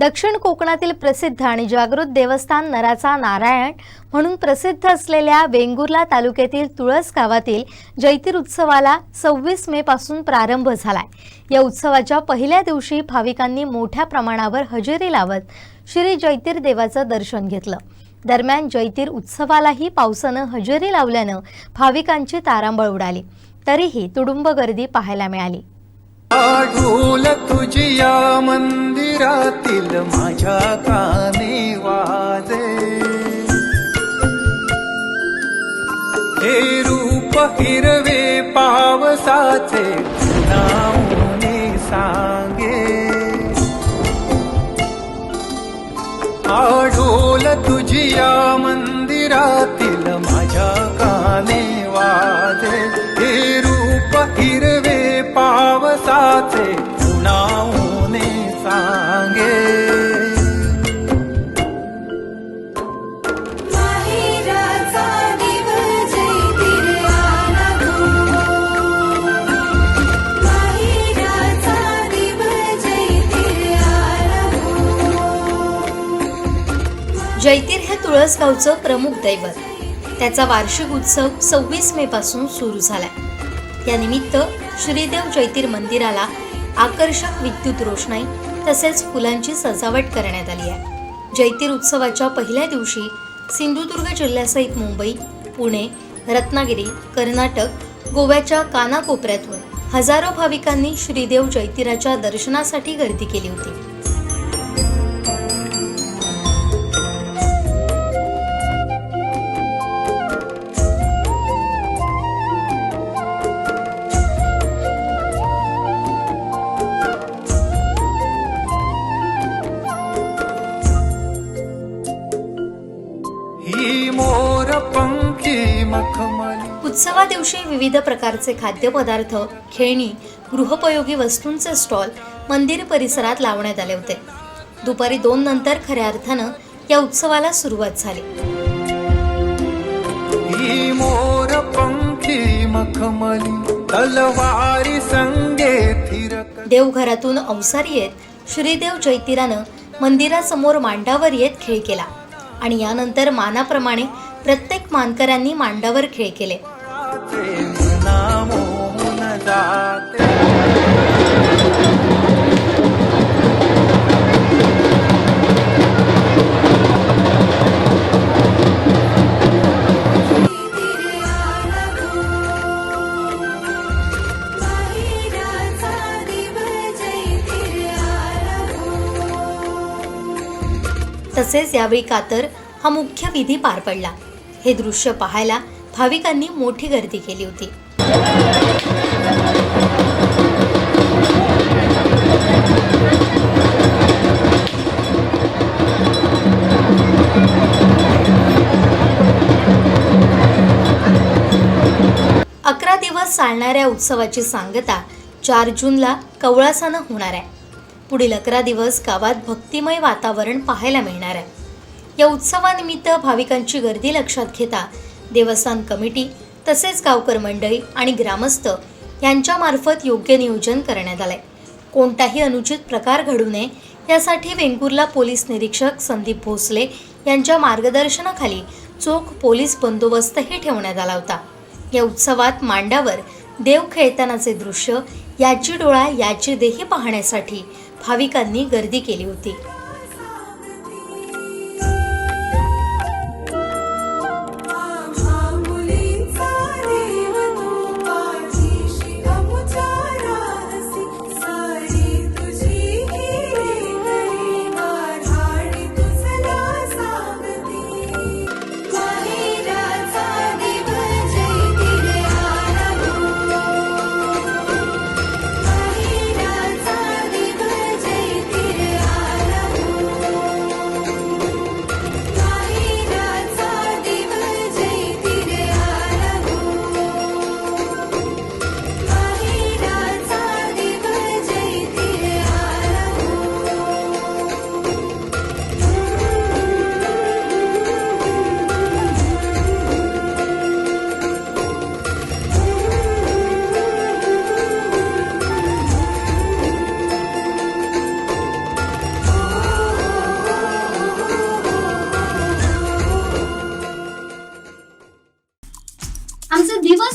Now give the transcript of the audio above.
दक्षिण कोकणातील प्रसिद्ध आणि जागृत देवस्थान नराचा नारायण म्हणून प्रसिद्ध असलेल्या वेंगुर्ला तालुक्यातील तुळस गावातील जैतीर उत्सवाला सव्वीस मे पासून प्रारंभ झालाय. या उत्सवाच्या पहिल्या दिवशी भाविकांनी मोठ्या प्रमाणावर हजेरी लावत श्री जैतीर देवाचं दर्शन घेतलं. दरम्यान जैतीर उत्सवालाही पावसानं हजेरी लावल्यानं भाविकांची तारांबळ उडाली. तरीही तुडुंब गर्दी पाहायला मिळाली. आढूल तुझी या मंदिरातील माझ्या काने वाजे. हे रूप हिरवे पावसाचे नावने सांगे. आढोल तुझी या सांगे। जैतिर गो जैतीर हे। तुळसगावचं प्रमुख दैवत. त्याचा वार्षिक उत्सव सव्वीस मे पासून सुरू झालाय. यानिमित्त श्रीदेव जैतीर मंदिराला आकर्षक विद्युत रोषणाई तसेच फुलांची सजावट करण्यात आली आहे. जैतीर उत्सवाच्या पहिल्या दिवशी सिंधुदुर्ग जिल्ह्यासहित मुंबई पुणे रत्नागिरी कर्नाटक गोव्याच्या कानाकोपऱ्यातून हजारो भाविकांनी श्रीदेव जैतिराच्या दर्शनासाठी गर्दी केली होती. उत्सवा दिवशी विविध प्रकारचे खाद्यपदार्थ खेळणी गृहोपयोगी वस्तूंचे स्टॉल मंदिर परिसरात लावण्यात आले होते. दुपारी दोन नंतर खऱ्या अर्थानं या उत्सवाला सुरुवात झाली. मोर पंखी मखमली तलवारी संगे थिरक देवघरातून अवसारी येत श्रीदेव जैतिरानं मंदिरासमोर मांडावर येत खेळ केला. आणि यानंतर मानाप्रमाणे प्रत्येक मानकऱ्यांनी मांडावर खेळ केले. जाते तसेच यावेळी कातर हा मुख्य विधी पार पडला. हे दृश्य पाहायला भाविकांनी मोठी गर्दी केली होती. अकरा दिवस चालणाऱ्या उत्सवाची सांगता चार जूनला कवळासानं होणार आहे. पुढील अकरा दिवस गावात भक्तिमय वातावरण पाहायला मिळणार आहे. या उत्सवानिमित्त भाविकांची गर्दी लक्षात घेता देवस्थान कमिटी तसेच गावकर मंडळी आणि ग्रामस्थ यांच्यामार्फत योग्य नियोजन करण्यात आलंय. कोणताही अनुचित प्रकार घडू नये यासाठी वेंगुर्ला पोलीस निरीक्षक संदीप भोसले यांच्या मार्गदर्शनाखाली चोख पोलीस बंदोबस्तही ठेवण्यात आला होता. या उत्सवात मांडावर देव खेळतानाचे दृश्य याची डोळा याची देही पाहण्यासाठी भाविकांनी गर्दी केली होती.